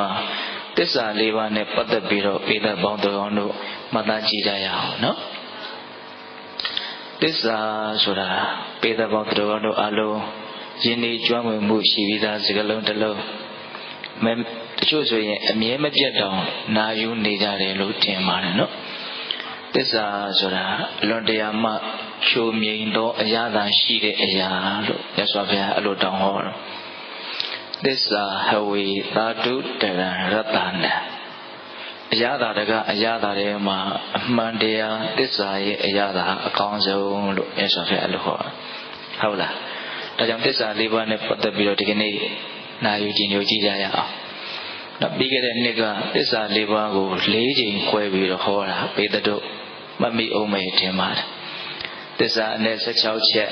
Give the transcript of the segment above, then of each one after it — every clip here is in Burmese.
မှာတစ္ဆာလေးပါးနဲ့ပတ်သက်ပြီးတော့ပေဒပေါင်းတော်အောင်တို့မှတ်သားကြည့်ကြရအောင်နော်တစ္ဆာဆိုတာပေဒပေါင်းတော်အောင်တို့အလုံးယင်းဒီကျွမ်းဝင်မှုရှိပြီးသားစကလုံးတစ်လုံးမဲတချို့ဆိုရင်အမြဲမပြတ်တောင်နာယူနေကြတယ်လို့ထင်ပါတယ်နော်တစ္ဆာဆိုတာအလွန်တရာမှချိုမြိန်သောအရာသာရှိတဲ့အရာလို့မြတ်စွာဘုရားအဲ့လိုတောင်းဟောတော့ သစ္စာဟဝေသာတုတရံရတနာအရာသာတကအရာသာတွေမှာအမှန်တရားသစ္စာရဲ့အရာသာအကောင်းဆုံးလို့မြတ်စွာဘုရားအဲ့လိုဟောဟုတ်လားဒါကြောင့်သစ္စာလေးပါးနဲ့ပတ်သက်ပြီးတော့ဒီကနေ့နာယူကြည်ညိုကြည့်ကြရအောင်နောက်ပြီးခဲ့တဲ့နှစ်ကသစ္စာလေးပါးကို၄ချိန်ခွဲပြီးတော့ဟောတာပေတတို့မမိအောင်မေထင်ပါတယ်သစ္စာအနည်း16ချက်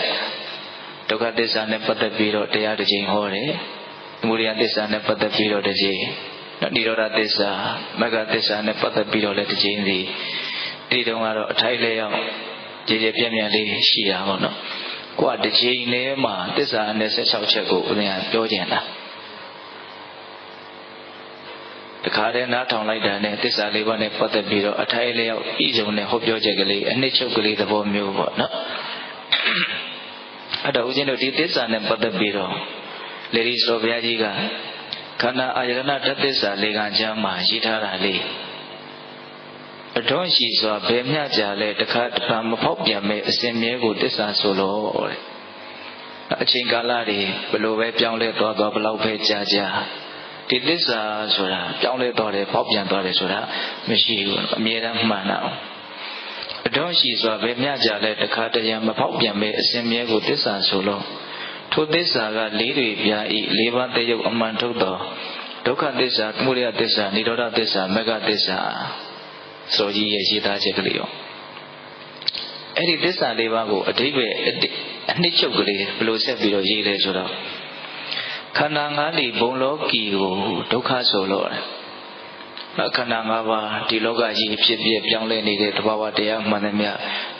ဒုက္ခသစ္စာနဲ့ပတ်သက်ပြီးတော့တရားတစ်ချိန်ဟောတယ်သ မုဒယသစ္စာနဲ့ပတ်သက်ပြီးတော့တစ်ချိန်နိရောဓသစ္စာမဂ္ဂသစ္စာနဲ့ပတ်သက်ပြီးတော့လည်းတစ်ချိန်စီဒီတုန်းကတော့အထိုက်လဲရောက်ကြည်ကြည်ပြည့်ပြည့်လေးရှိတာပေါ့နော်ကိုကတစ်ချိန်လဲမှာသစ္စာနဲ့16ချက်ကိုဦးဇင်းကပြောကြင်တာတခါတည်းနားထောင်လိုက်တာနဲ့သစ္စာလေးပါးနဲ့ပတ်သက်ပြီးတော့အထိုက်လျောက်ဤစုံနဲ့ဟောပြောချက်ကလေးအနှစ်ချုပ်ကလေးသဘောမျိုးပေါ့နော်အဲ့တော့ဦးဇင်းတို့ဒီသစ္စာနဲ့ပတ်သက်ပြီးတော့ လေဒီဆိုဘုရားကြီးကခန္ဓာအာယတနာဓာတ်သစ္စာလေးကချမ်းမှာရေးထားတာလေးအထွန်းရှိစွာဘယ်မျှကြလဲတခါတခါမဖောက်ပြန်မဲ့အစဉ်မြဲကိုသစ္စာဆိုလို့တဲ့အချိန်ကာလတွေဘလို့ပဲပြောင်းလဲသွားသွားဘလောက်ပဲကြာကြာဒီသစ္စာဆိုတာပြောင်းလဲသွားတယ်ပေါက်ပြန်သွားတယ်ဆိုတာမရှိဘူးအမြဲတမ်းမှန်တာအတော့ရှိစွာပဲမြကြလဲတခါတရံမပေါက်ပြန်ပဲအစဉ်မြဲကိုသစ္စာဆိုလို့ ထိုသစ္စာကလေးတွေပြာဤလေးပါးတယုတ်အမှန်ထုတ်တော်ဒုက္ခသစ္စာသမုဒယသစ္စာនិရောဓသစ္စာမဂ္ဂသစ္စာဆိုကြီးရဲ့ရေးသားချက်ကလေးရောအဲ့ဒီသစ္စာလေးပါးကိုအတိပ္ပယ်အနှစ်ချုပ်ကလေးဘယ်လိုဆက်ပြီးတော့ရေးလဲဆိုတော့ခန္ဓာ၅ပါးဘုံလောကီကိုဒုက္ခဆိုလို့နော်ခန္ဓာ၅ပါးဒီလောကကြီးဖြစ်ပြပြောင်းလဲနေတဲ့သဘာဝတရားမှန်သမျှ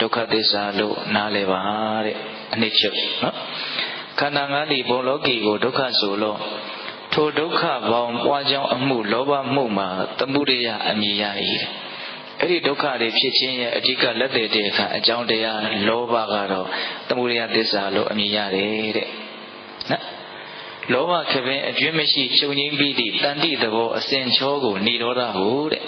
ဒုက္ခသစ္စာလို့နားလည်ပါတဲ့အနှစ်ချုပ်နော် ခန္ဓာ၅ပါးဘုံလောကီကိုဒုက္ခဆိုလို့ထိုဒုက္ခပေါင်းပွားကြောင်းအမှုလောဘမှုမှာသမှုရိယအမြင်ရ၏အဲ့ဒီဒုက္ခတွေဖြစ်ခြင်းရဲ့အဓိကလက်သေးတဲ့အခါအကြောင်းတရားလောဘကတော့သမှုရိယသစ္စာလို့အမြင်ရတယ်တဲ့နော်လောဘခပင်အကျွင်းမရှိချုပ်ငိမ့်ပြီးသည့်တန်တိသဘောအစဉ်ချောကိုនិရောဓဟုတဲ့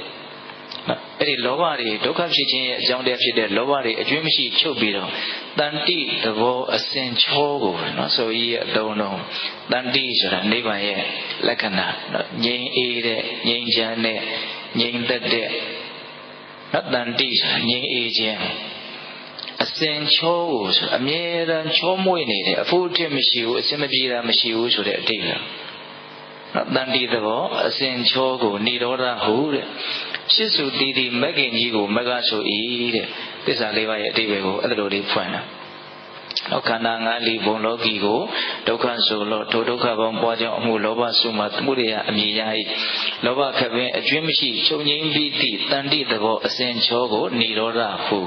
အဲ့ဒီလောဘတွေဒုက္ခဖြစ်ခြင်းရဲ့အကြောင်းတရားဖြစ်တဲ့လောဘတွေအကျွင်းမရှိချုပ်ပြီးတော့တန်တိသဘောအစဉ်ချောကိုနော်ဆိုကြီးရဲ့အလုံးလုံးတန်တိဆိုတာနိဗ္ဗာန်ရဲ့လက္ခဏာနော်ငြိမ်းအေးတဲ့ငြိမ်းချမ်းတဲ့ငြိမ်းသက်တဲ့နော်တန်တိဆိုတာငြိမ်းအေးခြင်းအစင်ချောကိုဆိုအမြဲတမ်းချောမွေ့နေတယ်အဖို့အထစ်မရှိဘူးအစင်မပြေတာမရှိဘူးဆိုတဲ့အတိတ်ပဲနော်တန်တီသဘောအစင်ချောကိုនិရောဓဟုတဲ့ ရှစ်စုတီတီမဂ္ဂင်ကြီးကိုမဂ္ဂဆိုဤတဲ့သစ္စာလေးပါးရဲ့အတိတ်ပဲကိုအဲ့လိုလေးဖွင့်တာနော်ခန္ဓာငါးလီဘုံလောကီကိုဒုက္ခဆိုလို့ထိုဒုက္ခပေါင်းပွားကြောင်းအမှုလောဘစုမှသမှုရိယအမြည်ရ၏လောဘခပင်အကျွင်းမရှိချုပ်ငိမ့်ပြီးသည့်တန်တိသဘောအစဉ်ချောကိုនិရောဓဟု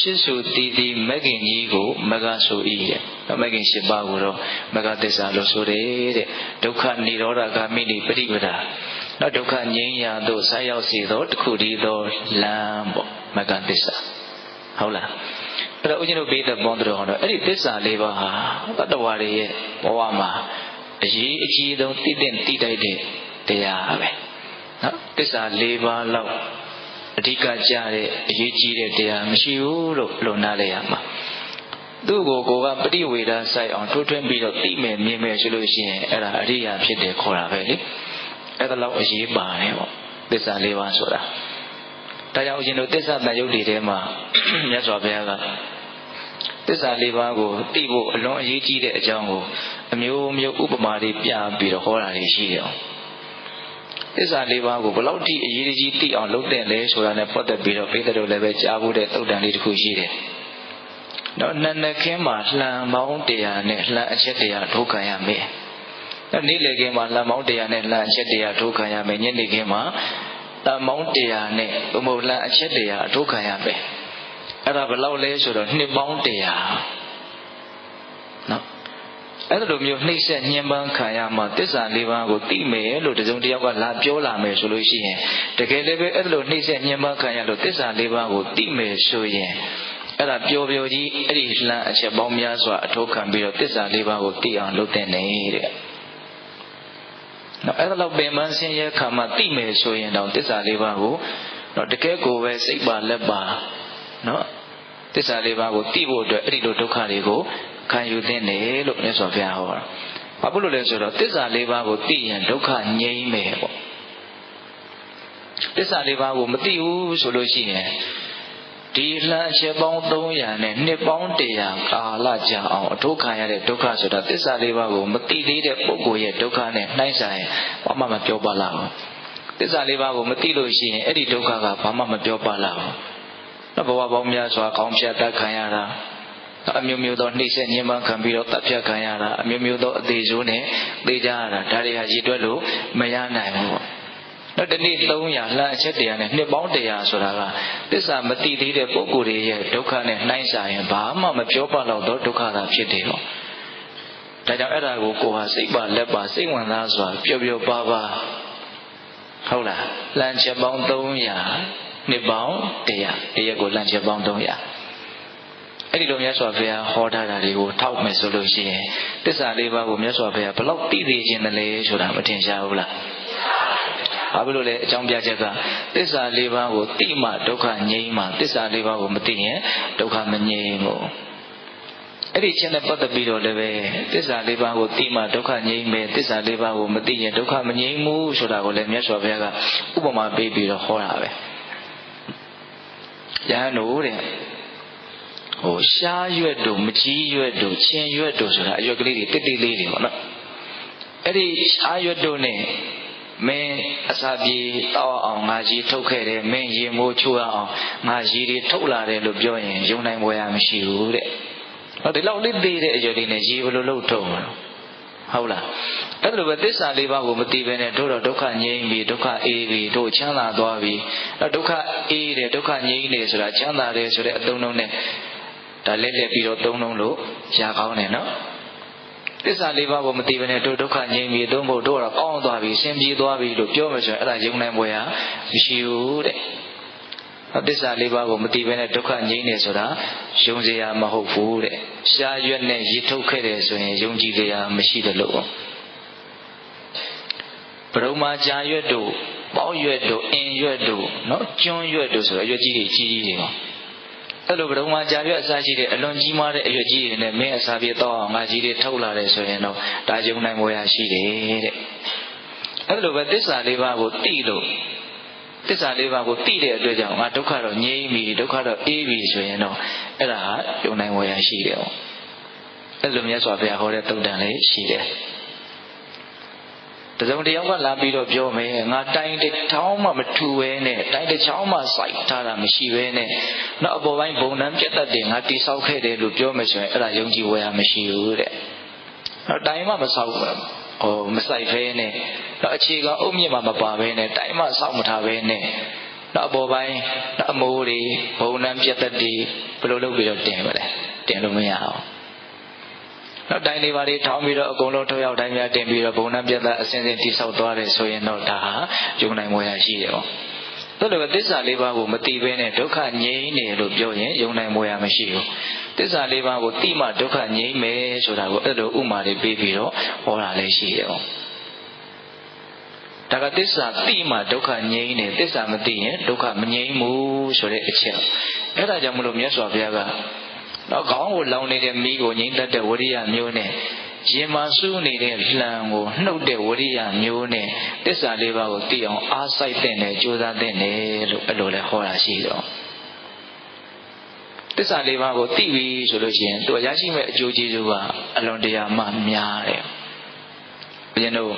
ရှစ်စုတည်တည်မဂ္ဂင်ကြီးကိုမဂ္ဂဆို၏တဲ့မဂ္ဂင်၈ပါးကိုတော့မဂ္ဂသစ္စာလို့ဆိုတယ်တဲ့ဒုက္ခនិရောဓဂာမိနိပရိပဒါ နောက်ဒုက္ခငြိမ်းရာသို့ဆက်ရောက်စေသောတခုတည်းသောလမ်းပေါ့မဂ္ဂသစ္စာဟုတ်လားအဲ့တော့ဦးဇင်းတို့ဘေးသက်ပေါင်းတော်တော့အဲ့ဒီသစ္စာလေးပါးဟာတတ္တဝါတွေရဲ့ဘဝမှာအရေးအကြီးဆုံးတည်တဲ့တည်တိုက်တဲ့တရားပဲနော်သစ္စာ၄ပါးလောက်အဓိကကြတဲ့အရေးကြီးတဲ့တရားမရှိဘူးလို့လို့နားလည်ရမှာသူ့ကိုကိုကပရိဝေဒဆိုင်အောင်ထိုးထွင်းပြီးတော့သိမယ်မြင်မယ်ဆိုလို့ရှိရင်အဲ့ဒါအရိယာဖြစ်တယ်ခေါ်တာပဲလေ အဲ့ဒါလောက်အရေးပါတယ်ပေါ့သစ္စာ၄ပါးဆိုတာဒါကြောင့်ဦးဇင်းတို့သစ္စာတန်ရုပ်တွေထဲမှာမြတ်စွာဘုရားကသစ္စာလေးပါးကိုသိဖို့အလွန်အရေးကြီးတဲ့အကြောင်းကိုအမျိုးမျိုးဥပမာတွေပြပြီးတော့ဟောတာတွေရှိတယ်။သစ္စာလေးပါးကိုဘလောက်ထိအရေးကြီးသိအောင်လုပ်တဲ့လဲဆိုတာနဲ့ပတ်သက်ပြီးတော့ပိဿတို့လည်းပဲကြားဖို့တဲ့တုတ်တန်လေးတစ်ခုရှိတယ်။တော့နန္နခင်းမှာလှံပေါင်းတရားနဲ့လှံအချက်တရားဒုက္ခရမယ်။တော့ နေ့လေခင်းမှာလှံပေါင်းတရားနဲ့လှံအချက်တရားဒုက္ခရမယ်။ညနေခင်းမှာတမောင်းတရားနဲ့ဘုံဘလန်အချက်တရားအထုခံရမယ်အဲ့ဒါဘယ်လောက်လဲဆိုတော့နှစ်ပေါင်းတရားနော်အဲ့လိုမျိုးနှိမ့်ဆက်ညှဉ်းပန်းခံရမှတစ္ဆာလေးပါးကိုသိမယ်လို့တစုံတစ်ယောက်ကလာပြောလာမယ်ဆိုလို့ရှိရင်တကယ်လည်းပဲအဲ့လိုနှိမ့်ဆက်ညှဉ်းပန်းခံရလို့တစ္ဆာလေးပါးကိုသိမယ်ဆိုရင်အဲ့ဒါပျော်ပျော်ကြီးအဲ့ဒီလှမ်းအချက်ပေါင်းများစွာအထောက်ခံပြီးတော့တစ္ဆာလေးပါးကိုသိအောင်လုပ်တဲ့နေတဲ့ နော်အဲ့ဒါတော့ပင်ပန်းဆင်းရဲခံမှသိမယ်ဆိုရင်တော့တစ္ဆာလေးပါးကိုနော်တကယ်ကိုပဲစိတ်ပါလက်ပါနော်တစ္ဆာလေးပါးကိုသိဖို့အတွက်အဲ့ဒီလိုဒုက္ခတွေကိုခံယူသင့်တယ်လို့မြတ်စွာဘုရားဟောတာ။ဘာဖြစ်လို့လဲဆိုတော့တစ္ဆာလေးပါးကိုသိရင်ဒုက္ခငြိမ်းမယ်ပေါ့။တစ္ဆာလေးပါးကိုမသိဘူးဆိုလို့ရှိရင် ဒီလှန်ချက်ပေါင်း300နဲ့နှစ်ပေါင်း100ကာလကြာအောင်အထုခံရတဲ့ဒုက္ခဆိုတာသစ္စာလေးပါးကိုမသိသေးတဲ့ပုဂ္ဂိုလ်ရဲ့ဒုက္ခနဲ့နှိုင်းဆိုင်ဘာမှမပြောပါလားသစ္စာလေးပါးကိုမသိလို့ရှိရင်အဲ့ဒီဒုက္ခကဘာမှမပြောပါလားတော့ဘဝပေါင်းများစွာကောင်းဖြတ်တတ်ခံရတာအမျိုးမျိုးသောနှိမ့်ဆက်ညှဉ်းပန်းခံပြီးတော့တပ်ဖြတ်ခံရတာအမျိုးမျိုးသောအသေးဆိုးနဲ့သိကြရတာဒါတွေဟာရည်တွက်လို့မရနိုင်ဘူးပေါ့ တော့ဒီနေ့300လှအချက်တရားနဲ့နှစ်ပေါင်း100ဆိုတာကသစ္စာမတိသေးတဲ့ပုဂ္ဂိုလ်တွေရဲ့ဒုက္ခနဲ့နှိုင်းစာရင်ဘာမှမပြောပါတော့ဒုက္ခသာဖြစ်တယ်ပေါ့ဒါကြောင့်အဲ့ဒါကိုကိုဟာစိတ်ပါလက်ပါစိတ်ဝင်စားစွာပျော်ပျော်ပါပါဟုတ်လားလမ်းချက်ပေါင်း300နှစ်ပေါင်း100တရက်ကိုလမ်းချက်ပေါင်း300အဲ့ဒီလိုမြတ်စွာဘုရားဟောထားတာတွေကိုထောက်မယ်ဆိုလို့ရှိရင်တစ္ဆာလေးပါးကိုမြတ်စွာဘုရားဘလောက်သိသိခြင်းတလဲဆိုတာမထင်ရှားဘူးလား ဘာဖြစ်လို့လဲအကြောင်းပြချက်ကသစ္စာလေးပါးကိုသိမှဒုက္ခငြိမ်းမှသစ္စာလေးပါးကိုမသိရင်ဒုက္ခမငြိမ်းဘူးအဲ့ဒီချက်နဲ့ပတ်သက်ပြီးတော့လည်းပဲသစ္စာလေးပါးကိုသိမှဒုက္ခငြိမ်းမယ်သစ္စာလေးပါးကိုမသိရင်ဒုက္ခမငြိမ်းဘူးဆိုတာကိုလည်းမြတ်စွာဘုရားကဥပမာပေးပြီးတော့ဟောတာပဲယဟန်တို့တဲ့ဟိုရှားရွက်တို့မကြီးရွက်တို့ချင်းရွက်တို့ဆိုတာအရွက်ကလေးတွေတိတိလေးတွေပေါ့နော်အဲ့ဒီရှားရွက်တို့ ਨੇ မင်းအစာပြေတောက်အောင်ငါကြီးထုတ်ခဲ့တယ်မင်းရေမိုးချိုးအောင်ငါကြီးတွေထုတ်လာတယ်လို့ပြောရင်ယုံနိုင်ပွဲရမရှိဘူးတဲ့ဟောဒီလောက်လေးသေးတဲ့အရွယ်လေးနဲ့ရေဘယ်လိုလုပ်ထုတ်မှာဟုတ်လားအဲ့လိုပဲသစ္စာလေးပါးကိုမသိဘဲနဲ့တို့တော့ဒုက္ခငြိမ်းပြီဒုက္ခအေးပြီတို့ချမ်းသာသွားပြီအဲ့ဒုက္ခအေးတယ်ဒုက္ခငြိမ်းတယ်ဆိုတာချမ်းသာတယ်ဆိုတဲ့အသုံးလုံးနဲ့ဒါလက်လက်ပြီးတော့သုံးလုံးလို့ရကောင်းတယ်နော် သစ္စာလေးပါးကိုမသိဘဲနဲ့တို့ဒုက္ခငြိမ်းပြီသုံးဖို့တို့တော့ကောင်းသွားပြီဆင်ပြေသွားပြီလို့ပြောမှဆိုရင်အဲ့ဒါယုံနိုင်ပွဲဟာမရှိဘူးတဲ့သစ္စာလေးပါးကိုမသိဘဲနဲ့ဒုက္ခငြိမ်းနေဆိုတာယုံစရာမဟုတ်ဘူးတဲ့ရှားရွက်နဲ့ရေထုတ်ခဲ့တယ်ဆိုရင်ယုံကြည်စရာမရှိတယ်လို့ပရုမာကြာရွက်တို့ပေါက်ရွက်တို့အင်ရွက်တို့နော်ကျွန်းရွက်တို့ဆိုတော့ရွက်ကြီးတွေကြီးကြီးတွေပါ အဲ့လိုဘုံမှာကြာရွက်အစားရှိတဲ့အလွန်ကြီးမားတဲ့အရွက်ကြီးတွေနဲ့မင်းအစာပြေတော့အောင်ငါကြီးတွေထုတ်လာတယ်ဆိုရင်တော့ဒါယုံနိုင်ပေါ်ရရှိတယ်တဲ့အဲ့လိုပဲသစ္စာလေးပါးကိုသိလို့သစ္စာလေးပါးကိုသိတဲ့အတွက်ကြောင့်ငါဒုက္ခတော့ငြိမ်းပြီဒုက္ခတော့အေးပြီဆိုရင်တော့အဲ့ဒါဟာယုံနိုင်ပေါ်ရရှိတယ်ပေါ့အဲ့လိုမြတ်စွာဘုရားဟောတဲ့တုတ်တန်လေးရှိတယ် တစုံတယောက်ကလာပြီးတော့ပြောမယ်ငါတိုင်းတစ်ချောင်းမှမထူပဲနဲ့တိုင်းတစ်ချောင်းမှစိုက်ထားတာမရှိပဲနဲ့နောက်အပေါ်ပိုင်းဘုံနှံပြတ်တတ်တယ်ငါတိဆောက်ခဲ့တယ်လို့ပြောမယ်ဆိုရင်အဲ့ဒါယုံကြည်ဝယ်ရမရှိဘူးတဲ့နောက်တိုင်းမှမဆောက်ဟိုမစိုက်ဖဲနဲ့နောက်အခြေခံအုတ်မြင့်မှမပါဘဲနဲ့တိုင်းမှဆောက်မထားဘဲနဲ့နောက်အပေါ်ပိုင်းနောက်အမိုးတွေဘုံနှံပြတ်တတ်တယ်ဘယ်လိုလုပ်ပြီးတော့တင်မလဲတင်လို့မရအောင် နောက်တိုင်းလေးပါးလေးထောင်းပြီးတော့အကုန်လုံးထုတ်ရောက်တိုင်းများတင်ပြီးတော့ဘုံနှံပြတ်သားအစဉ်စဉ်တိဆောက်သွားတယ်ဆိုရင်တော့ဒါဟာယုံနိုင်မွေရရှိတယ်ပေါ့။တို့လည်းသစ္စာလေးပါးကိုမသိဘဲနဲ့ဒုက္ခငြိမ်းနေလို့ပြောရင်ယုံနိုင်မွေရမရှိဘူး။သစ္စာလေးပါးကိုသိမှဒုက္ခငြိမ်းမယ်ဆိုတာကိုအဲ့လိုဥမာလေးပေးပြီးတော့ဟောတာလည်းရှိတယ်ပေါ့။ဒါကသစ္စာသိမှဒုက္ခငြိမ်းနေသစ္စာမသိရင်ဒုက္ခမငြိမ်းဘူးဆိုတဲ့အချက်။အဲ့ဒါကြောင့်မလို့မြတ်စွာဘုရားက တော့ခေါင်းကိုလောင်နေတဲ့မိကိုငြိမ့်တတ်တဲ့ဝရိယမျိုးနဲ့ရင်မာစူးနေတဲ့လှံကိုနှုတ်တဲ့ဝရိယမျိုးနဲ့တစ္ဆာလေးပါးကိုသိအောင်အားစိုက်တဲ့နဲ့ကြိုးစားတဲ့နဲ့လို့အဲ့လိုလဲဟောတာရှိတော့တစ္ဆာလေးပါးကိုသိပြီဆိုလို့ရှိရင်သူရရှိမဲ့အကျိုးကျေးဇူးကအလွန်တရာမှများတယ်ဘုရင်တို့